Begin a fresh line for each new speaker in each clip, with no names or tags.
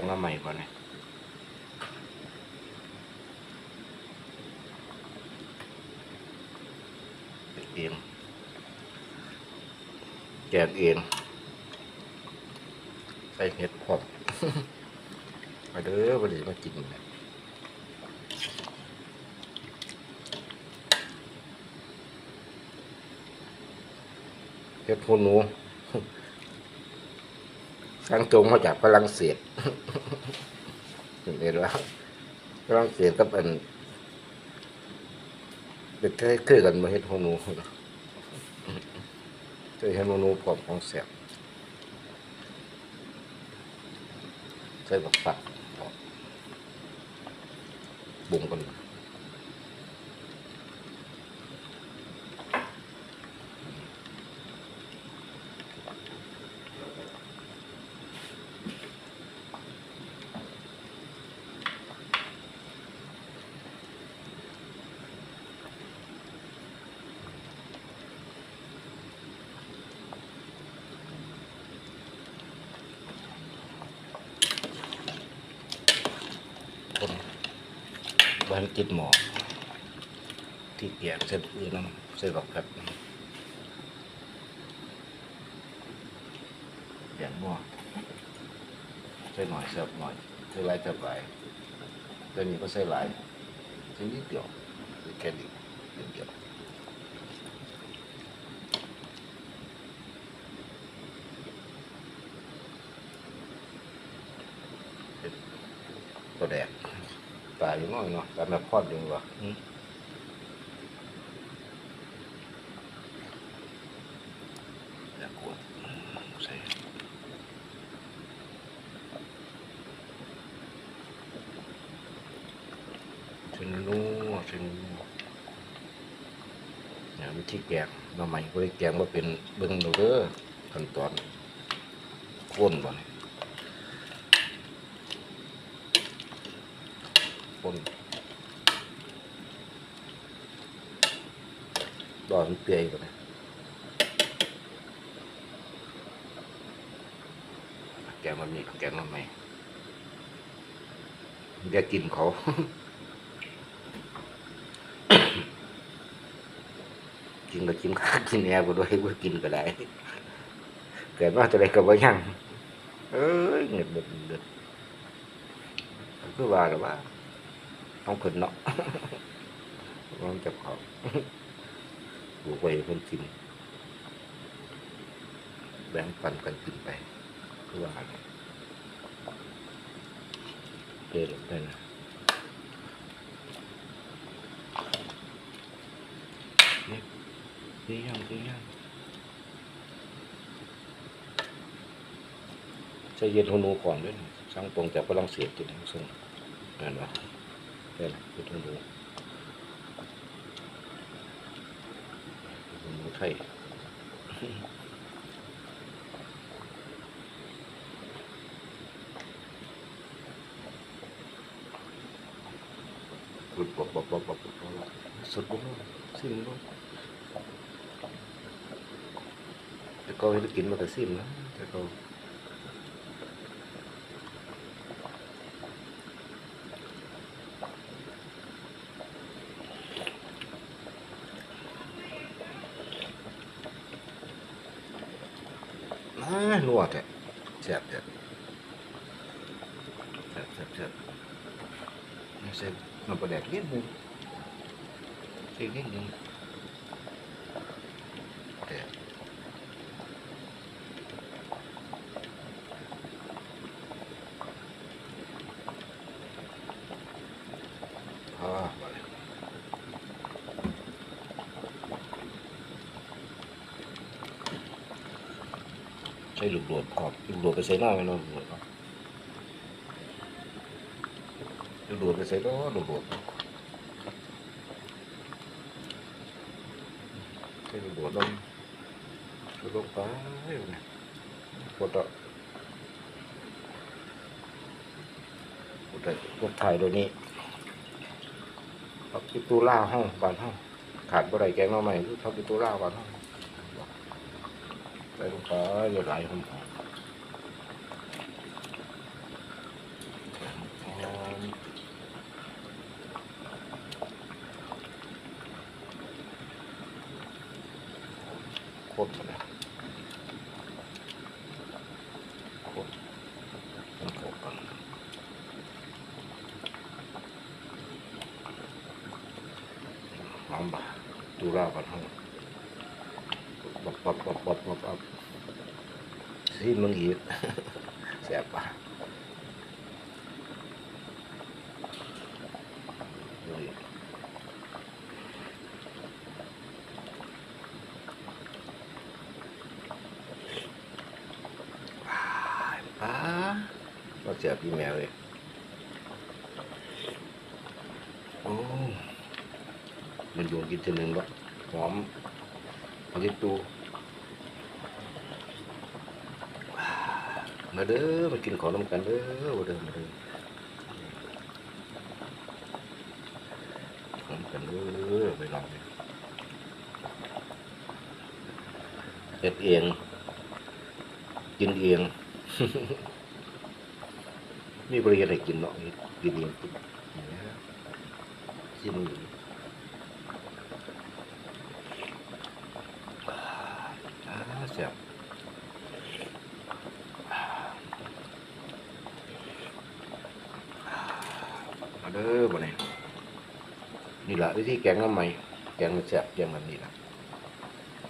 งมาใหม่ก่เนี่ยเองแกงเองใส่เห็ดพร้อมมาเด้อวันนี้มากินนี่ยเห็ดหูหนู สั่งตรงมาจากฝรั่งเศสเห็นว่าฝรั่งเศสก็เป็นเป็นเคล้ายๆกันมาเห็ดหูหนูเคยเห็ดหูหนูพร้อมของแสบใส่บักฝักบุ้งกันคน บ้านกินหมอที่เกียกเส้นอื่นน้ำเส้นบักแบบเกียงหม้อใส่หน่อยเสิร์ฟหน่อยใส่หลายเสิร์ฟหลายตัวนี้ก็ใส่หลายใส่นิดเดียวแค่นี้นิดเดียวตัวแดก ตายอยู่น้อยเนาะการนับพอดอยู่วะอืมอย่ากลัวใส่เส้นนัวเส้นนัวเนี่ยวิธีแกงหน่อใหม่บริแกงว่าเป็นเบิ้งดูเด้อขั้นตอนข้นบ่เนี่ย ข้นดอนเปื่อยก่อนนะแกมันมีแกมันใหม่อย่ากินเขากินก็กินข้ากินแอร์ก็ด้วยว่ากินก็ได้เกิดว่าจะได้กับว่ายังเอ้ยเงิดเดือดเดือดคือว่าหรือว่า ต้องขึ้นเนาะร้องจับเขาบุกไปเพิ่นกิน แบ่งปันกันกินไปคือว่าเนี่ยเปรี้ยวได้นะดียังดียังใช้เย็นโฮนูก่อนด้วยนะสร้างตรงจากฝรั่งเศสจริงซึ่งอ่านว่า ได้ละเย็นโฮนูโฮนูไทยปุ๊บปุ๊บปุ๊บปุ๊บปุบปุบสุดบุ้งสิ้นบุ้งแต่ก็ให้กินมาแต่ซิมนะแต่ก็ น่านวดแท้แซ่บแท้แซ่บแซ่บแซ่บนี่เสร็จมันประแดกนิดนึงเสียนิดนึงแต่อ่า มาเลยใช้ลูกโดดขอบลูกโดดไปใส่หน้าไหมเนาะลูกโดดเนาะลูกโดดไปใส่ล้อลูกโดดใช้ลูกโดดลงลูกลงไปเนี่ยกดอะกดได้กดถ่ายโดยนี้ทับปิตูล่าห้องบานห้องขาดบ่ได้แกงหน่อใหม่ทับปิตูล่าบานห้อง ใส่ลงไปอย่าไหลลงไปโคตรเลยโคตรโคตรกันลำบากตัวราบันห้ง มที่มึงอีกแสบปะป้ายป้าก็เสียพี่แมวเลยโอ้มันโยนกินทีหนึ่งวะหอม เอาที่ตูมาเด้อมากินของน้ำกันเด้อมาเด้อมาเด้อขน้ำกันเด้อไปลองเลยเฮ็ดเองกินเองมีบริการให้กินเนาะกินเองกินเนี่ยชิมดูอ่า แซ่บมาเด้อบ่เนี่ยนี่แหละวิธีแกงน้ำใหม่แกงมันแซ่บแกงแบบนี้แหละ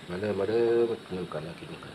มาเด้อมาเด้อมากินกันแล้วกินกัน